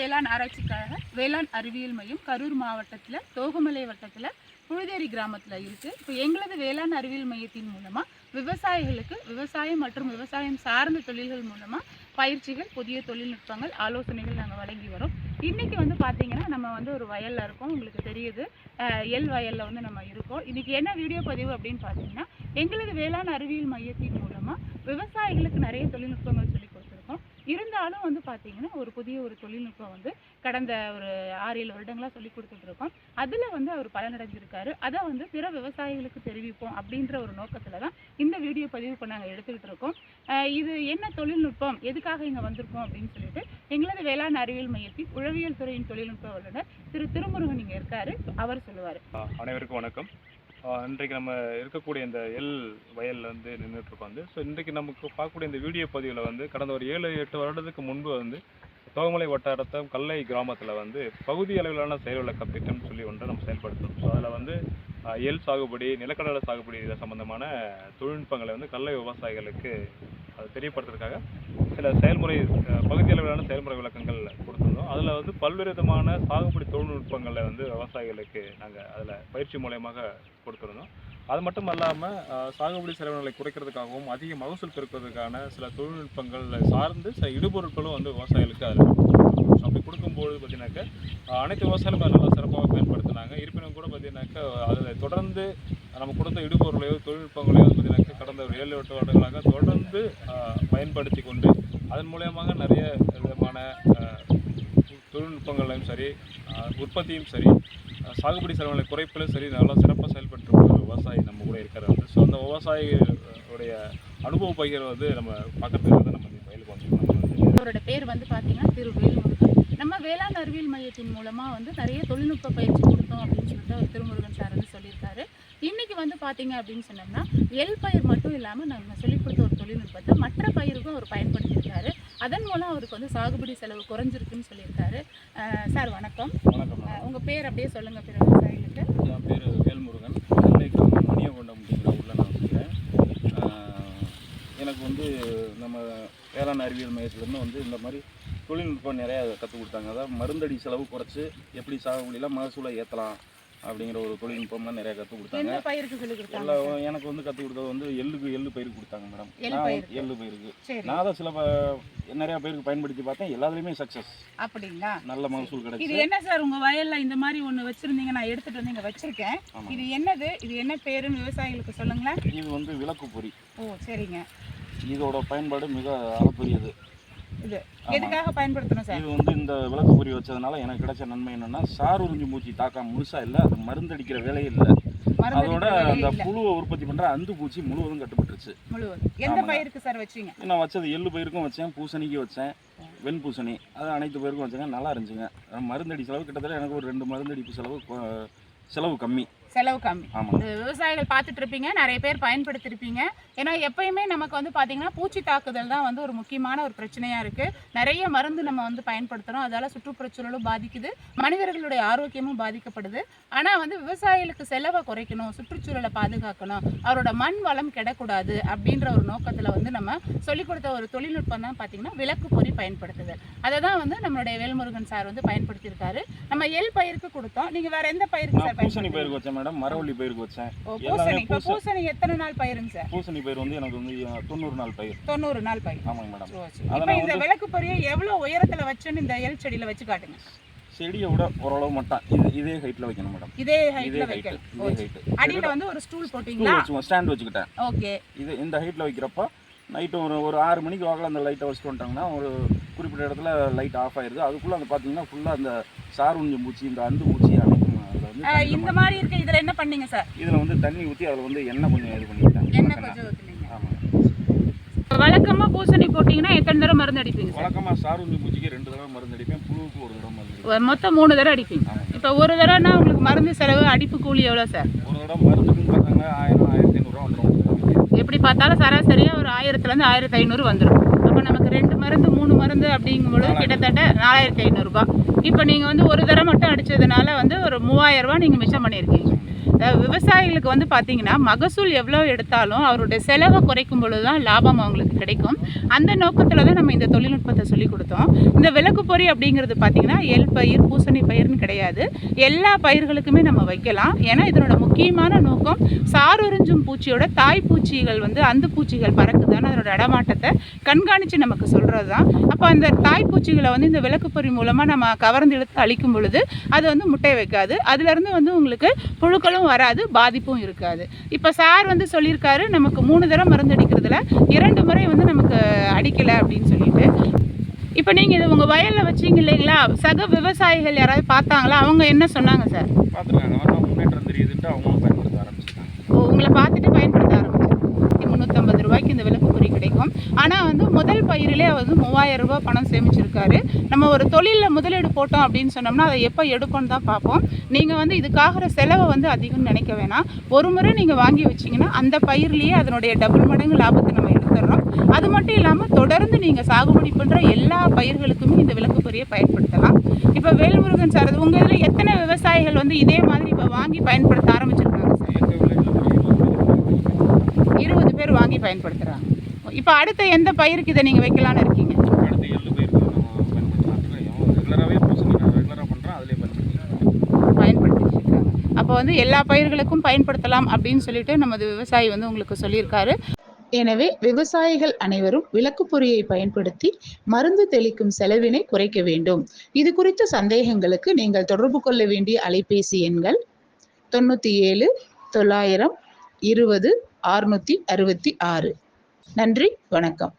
வேளாண் ஆராய்ச்சிக்காக வேளாண் அறிவியல் மையம் கரூர் மாவட்டத்தில் தோகமலை வட்டத்தில் புழுதேரி கிராமத்தில் இருக்குது இப்போ எங்களது வேளாண் அறிவியல் மையத்தின் மூலமாக விவசாயிகளுக்கு விவசாயம் மற்றும் விவசாயம் சார்ந்த தொழில்கள் மூலமாக பயிற்சிகள் புதிய தொழில்நுட்பங்கள் ஆலோசனைகள் நாங்கள் வழங்கி வரோம். இன்றைக்கி வந்து பார்த்தீங்கன்னா நம்ம வந்து ஒரு வயலில் இருக்கோம். உங்களுக்கு தெரியுது. எல் வயலில் வந்து நம்ம இருக்கோம். இன்றைக்கி என்ன வீடியோ பதிவு அப்படின்னு பார்த்தீங்கன்னா எங்களது வேளாண் அறிவியல் மையத்தின் மூலமாக விவசாயிகளுக்கு நிறைய தொழில்நுட்பங்கள் சொல்லி இருந்தாலும் வந்து பார்த்தீங்கன்னா ஒரு புதிய ஒரு தொழில்நுட்பம் வந்து கடந்த ஒரு ஆறு ஏழு வருடங்களாக சொல்லி கொடுத்துட்ருக்கோம். அதில் வந்து அவர் பலனடைஞ்சிருக்காரு அதை வந்து பிற விவசாயிகளுக்கு தெரிவிப்போம் அப்படின்ற ஒரு நோக்கத்தில் தான் இந்த வீடியோ பதிவு இப்போ நாங்கள் எடுத்துக்கிட்டு இருக்கோம் இது என்ன தொழில்நுட்பம்? எதுக்காக இங்கே வந்திருக்கோம் அப்படின்னு சொல்லிட்டு எங்களது வேளாண் அறிவியல் மையத்தின் உழவியல் துறையின் தொழில்நுட்ப வல்லுநர் திரு திருமுருகன் இங்கே இருக்காரு. அவர் சொல்லுவார். அனைவருக்கும் வணக்கம். இன்றைக்கு நம்ம இருக்கக்கூடிய இந்த எல் வயலில் வந்து நின்றுட்டுருக்கோம் வந்து. ஸோ இன்றைக்கு நமக்கு பார்க்கக்கூடிய இந்த வீடியோ பதிவில் வந்து கடந்த ஒரு ஏழு எட்டு வருடத்துக்கு முன்பு வந்து தோகமலை வட்டாரத்தை கல்லை கிராமத்தில் வந்து பகுதி அளவிலான செயல் விளக்க திட்டம்னு சொல்லி ஒன்றை நம்ம செயல்படுத்தணும் ஸோ அதில் வந்து எல் எள் சாகுபடி நிலக்கடலை சாகுபடி இது சம்மந்தமான தொழில்நுட்பங்களை வந்து கல்லை விவசாயிகளுக்கு அதை தெரியப்படுத்துறதுக்காக சில செயல்முறை பகுதி அளவிலான செயல்முறை விளக்கங்கள் கொடுத்துருந்தோம். அதில் வந்து பல்வேறு விதமான சாகுபடி தொழில்நுட்பங்களை வந்து விவசாயிகளுக்கு நாங்கள் அதில் பயிற்சி மூலயமாக கொடுத்துருந்தோம். அது மட்டும் இல்லாமல் சாகுபடி செலவினங்களை குறைக்கிறதுக்காகவும் அதிக மகசூல் பெருக்கிறதுக்கான சில தொழில்நுட்பங்கள் சார்ந்து சில இடுபொருட்களும் வந்து விவசாயிகளுக்கு அதில் அப்படி கொடுக்கும்போது பார்த்தீங்கன்னாக்கா அனைத்து விவசாயிகளும் அதை நல்லா சிறப்பாக பயன்படுத்தினாங்க. இருப்பினும் கூட பார்த்தீங்கன்னாக்கா அதில் தொடர்ந்து நம்ம கொடுத்த இடுபொருளையோ தொழில்நுட்பங்களையோ பார்த்தீங்கன்னாக்கா கடந்த ஒரு ஏழு எட்டு வருடங்களாக தொடர்ந்து பயன்படுத்தி கொண்டு அதன் மூலயமாக நிறைய விதமான தொழில்நுட்பங்களையும் சரி உற்பத்தியும் சரி சாகுபடி செலவுகளை குறைப்பிலும் சரி நல்லா சிறப்பாக செயல்பட்டு ஒரு விவசாயி நம்ம கூட இருக்கிறார். ஸோ அந்த விவசாயிகளுடைய அனுபவ பகிர்வு வந்து நம்ம பக்கத்தில் வந்து நம்ம இந்த வந்துருக்கோம் அவரோட பேர் வந்து பார்த்தீங்கன்னா திரு வேளாண் அறிவியல் மையத்தின் மூலமாக வந்து நிறைய தொழில்நுட்ப பயிற்சி கொடுத்தோம் அப்படின்னு சொல்லிட்டு அவர் திருமுருகன் சார் வந்து சொல்லியிருக்காரு. இன்னைக்கு வந்து பார்த்தீங்க அப்படின்னு சொன்னோம்னா எல் பயிர் மட்டும் இல்லாமல் நம்ம சொல்லிக் கொடுத்த ஒரு தொழில்நுட்பத்தை மற்ற பயிருக்கும் அவர் பயன்படுத்தியிருக்காரு. அதன் மூலம் அவருக்கு வந்து சாகுபடி செலவு குறைஞ்சிருக்குன்னு சொல்லியிருக்காரு. சார் வணக்கம். வணக்கம். அஹ் உங்க பேர் அப்படியே சொல்லுங்க பிற விவசாயிகளுக்கு என் பேர் வேல்முருகன். நெல்லை கிராமம் மணியகொண்டம் அப்படிங்கிற ஊரில் நான் வச்சுக்கிறேன் எனக்கு வந்து நம்ம வேளாண் அறிவியல் மையத்துலேருந்து வந்து இந்த மாதிரி தொழில்நுட்பம் நிறையா கற்றுக் கொடுத்தாங்க. அதாவது மருந்தடி செலவு குறைச்சி எப்படி சாகுபடியில் மகசூலை ஏற்றலாம் அப்படிங்கிற ஒரு தொழில்நுட்பம்லாம் நிறையா கற்றுக் கொடுத்தாங்க. எல்லா எனக்கு வந்து கற்றுக் கொடுத்தது வந்து எள்ளுக்கு எள்ளு பயிருக்கு கொடுத்தாங்க மேடம். எள்ளு நான் பயிருக்கு. எள்ளு பயிருக்கு. நான் தான் சில நிறையா பேருக்கு பயன்படுத்தி பார்த்தேன். எல்லாத்துலேயுமே சக்ஸஸ் அப்படிங்களா? நல்ல மகசூல் இது கிடைச்சி என்ன சார் உங்க வயல்ல இந்த மாதிரி ஒண்ணு வச்சிருந்தீங்க? நான் எடுத்துட்டு வந்து இங்க வச்சிருக்கேன். இது என்னது? இது என்ன பேருன்னு விவசாயிகளுக்கு சொல்லுங்களேன். இது வந்து விளக்கு பொறி ஓ சரிங்க. இதோட பயன்பாடு மிக அளப்பரியது. இது. எதுக்காக பயன்படுத்தணும் சார்? இது வந்து இந்த விளக்கு பொறி வச்சதுனால எனக்கு கிடைச்ச நன்மை என்னன்னா சார் உறிஞ்சி மூச்சு தாக்கம் முழுசா இல்ல அது மருந்தடிக்கிற வேலை இல்ல. அதோட வேலையே அந்த புழுவை உற்பத்தி பண்ற அந்து பூச்சி முழுவதும் கட்டுப்பட்டுருச்சு. எந்த. பயிருக்கு சார் வச்சீங்க? நான் வச்சது எள்ளு பயிருக்கும் வச்சேன் பூசணிக்கு வச்சேன் வெண் பூசணி அது அனைத்து பயிருக்கும் வச்சேங்க நல்லா இருந்துச்சுங்க. மருந்தடி செலவு கிட்டத்தட்ட எனக்கு ஒரு ரெண்டு மருந்தடிப்பு செலவு செலவு கம்மி. செலவு கம்மி. விவசாயிகள் பார்த்துட்டு இருப்பீங்க நிறைய பேர் பயன்படுத்திருப்பீங்க. ஏன்னா எப்பயுமே நமக்கு வந்து பார்த்தீங்கன்னா பூச்சி தாக்குதல் தான் வந்து ஒரு முக்கியமான ஒரு பிரச்சனையா இருக்கு. நிறைய மருந்து நம்ம வந்து பயன்படுத்துறோம். அதால சுற்றுப்புறச்சூழலும் பாதிக்குது. மனிதர்களுடைய ஆரோக்கியமும் பாதிக்கப்படுது. ஆனால் வந்து விவசாயிகளுக்கு செலவை குறைக்கணும் சுற்றுச்சூழலை பாதுகாக்கணும் அவரோட மண் வளம் கெடக்கூடாது அப்படின்ற ஒரு நோக்கத்தில் வந்து நம்ம சொல்லிக் கொடுத்த ஒரு தொழில்நுட்பம் தான் பார்த்தீங்கன்னா விளக்கு பொறி பயன்படுத்துதல். அதை தான் வந்து நம்மளுடைய வேல்முருகன் சார் வந்து பயன்படுத்தியிருக்காரு. நம்ம எல் பயிருக்கு கொடுத்தோம். நீங்கள் வேற எந்த பயிருக்கு சார் நான் மேடம் மரவள்ளி பயிருக்கு வச்சேன். பூசணி. இப்போ பூச- பூசணி எத்தனை நாள் பயிருங்க சார்? பூசணி பயிர் வந்து எனக்கு வந்து தொண்ணூறு நாள் பயிர். தொண்ணூறு நாள் பயிர். ஆமாங்க மேடம். இப்போ இந்த விளக்கு பொரிய எவ்வளோ உயரத்துல வச்சுன்னு இந்த எல் செடியில வச்சு காட்டுங்க. செடியை விட ஓரளவு மட்டும் இது இதே ஹைட்டில் வைக்கணும் மேடம். இதே இதே ஹைட்ல வைக்கணும். இதே ஓ, ஹைட்டு அடியில வந்து ஒரு ஸ்டூல் போட்டீங்களா? வச்சுக்கோங்க ஸ்டாண்ட் வச்சுக்கிட்டேன். ஓகே. இது இந்த ஹைட்டில் வைக்கிறப்போ நைட்டு ஒரு ஒரு ஆறு மணிக்கு வாக்கில் அந்த லைட்டை வச்சுட்டு வந்துட்டாங்கன்னா ஒரு குறிப்பிட்ட இடத்துல லைட் ஆஃப் ஆயிருது. அதுக்குள்ளே அந்த பார்த்தீங்கன்னா ஃபுல்லாக அந்த சார் உறிஞ்சி பூச்சி இந்த அந்து பூச்சி அனைத்தும் அதில் வந்து அஹ், இந்த மாதிரி இருக்க இதுல என்ன பண்ணீங்க சார் இதில் வந்து தண்ணி ஊற்றி அதில் வந்து எண்ணெய் கொஞ்சம் இது பண்ணிக்கிட்டேன். என்ன கொஞ்சம் ஊத்துனீங்க. ஆமாம் வழக்கமா பூசணி போட்டீங்கன்னா எத்தனை தடவை மருந்து அடிப்பீங்க வழக்கமாக சார் உறிஞ்சி பூச்சிக்கு ரெண்டு தடவை மருந்து அடிப்பேன் புழுவுக்கு ஒரு தடவை மருந்து மொத்தம் மூணு தடவை அடிப்பீங்க. இப்போ ஒரு தடவைனா உங்களுக்கு மருந்து செலவு அடிப்பு கூலி எவ்வளோ சார் ஒரு தடவை மருந்துக்குன்னு பார்த்தாங்க ஆயிரம் ஆயிரத்தி ஐநூறுரூவா வந்துடும் எப்படி பார்த்தாலும் சராசரியாக ஒரு ஆயிரத்துலேருந்து ஆயிரத்தி ஐநூறு வந்துடும் நமக்கு ரெண்டு மருந்து மூணு மருந்து அப்படிங்கும்போது கிட்டத்தட்ட நாலாயிரத்தி ஐநூறுரூபா இப்போ நீங்கள் வந்து ஒரு தடவை மட்டும் அடிச்சதுனால வந்து ஒரு மூவாயிரம் ரூபாய் நீங்கள் மிச்சம் பண்ணியிருக்கீங்க. விவசாயிகளுக்கு வந்து பார்த்தீங்கன்னா மகசூல் எவ்வளோ எடுத்தாலும் அவருடைய செலவை குறைக்கும் பொழுது தான் லாபம் அவங்களுக்கு கிடைக்கும். அந்த நோக்கத்தில் தான் நம்ம இந்த தொழில்நுட்பத்தை சொல்லிக் கொடுத்தோம். இந்த விளக்கு பொறி அப்படிங்கிறது பார்த்தீங்கன்னா எல் பயிர் பூசணி பயிர்னு கிடையாது. எல்லா பயிர்களுக்குமே நம்ம வைக்கலாம். ஏன்னா இதனோட முக்கியமான நோக்கம் சாருறிஞ்சும் பூச்சியோட தாய் பூச்சிகள் வந்து அந்த பூச்சிகள் பறக்குதான்னு அதனோட இடமாட்டத்தை கண்காணித்து நமக்கு சொல்கிறது தான் அப்போ அந்த தாய் பூச்சிகளை வந்து இந்த விளக்கு பொறி மூலமாக நம்ம கவர்ந்து இழுத்து அழிக்கும் பொழுது அது வந்து முட்டை வைக்காது. அதுலேருந்து வந்து உங்களுக்கு புழுக்களும் வராது பாதிப்பும் இருக்காது. இப்போ சார் வந்து சொல்லியிருக்காரு நமக்கு மூணு தடவை மருந்து அடிக்கிறதுல இரண்டு முறை வந்து நமக்கு அடிக்கலை அப்படின்னு சொல்லிட்டு. இப்போ நீங்கள் இது உங்கள் வயலில் வச்சீங்க இல்லைங்களா? சக விவசாயிகள் யாராவது பார்த்தாங்களா? அவங்க என்ன சொன்னாங்க சார்? பார்த்துருக்காங்க. முன்னேற்றம் தெரியுதுன்ட்டு அவங்களும் பயன்படுத்த ஆரம்பிச்சிட்டாங்க. உங்களை பார்த்துட்டு பயன்படுத்த ஆரம்பிச்சிருக்காங்க முந்நூற்றம்பது ரூபாய்க்கு இந்த விளக்கு பொறி கிடைக்கும் ஆனால் வந்து முதல் பயிரிலே அவர் வந்து மூவாயிரம் ரூபாய் பணம் சேமிச்சிருக்காரு. நம்ம ஒரு தொழிலில் முதலீடு போட்டோம் அப்படின்னு சொன்னோம்னா அதை எப்போ எடுப்போம்னு தான் பார்ப்போம். நீங்கள் வந்து இதுக்காகிற செலவை வந்து அதிகம்னு நினைக்க வேணாம். ஒரு முறை நீங்கள் வாங்கி வச்சிங்கன்னா அந்த பயிர்லேயே அதனுடைய டபுள் மடங்கு லாபத்தை நம்ம எடுத்துடுறோம் அது மட்டும் இல்லாமல் தொடர்ந்து நீங்கள் சாகுபடி பண்ணுற எல்லா பயிர்களுக்குமே இந்த விளக்கு பொறியை பயன்படுத்தலாம். இப்போ வேல்முருகன் சார் உங்கள் இதில் எத்தனை விவசாயிகள் வந்து இதே மாதிரி இப்போ வாங்கி பயன்படுத்த ஆரம்பிச்சிருக்காங்க? சார் இருபது பேர் வாங்கி பயன்படுத்துகிறாங்க இப்போ அடுத்த எந்த பயிருக்கு இதை நீங்கள் வைக்கலான்னு இருக்கீங்க? அடுத்து எள்ளு பயிருக்கு ரெகுலராகவே ரெகுலராக அதிலே அப்போ வந்து எல்லா பயிர்களுக்கும் பயன்படுத்தலாம் அப்படின்னு சொல்லிட்டு நமது விவசாயி வந்து உங்களுக்கு சொல்லியிருக்காரு. எனவே விவசாயிகள் அனைவரும் விளக்கு பொறியை பயன்படுத்தி மருந்து தெளிக்கும் செலவினை குறைக்க வேண்டும். இது குறித்த சந்தேகங்களுக்கு நீங்கள் தொடர்பு கொள்ள வேண்டிய அலைபேசி எண்கள் தொண்ணூற்றி ஏழு தொள்ளாயிரம் இருபது அறுநூற்றி அறுபத்தி ஆறு. நன்றி வணக்கம்.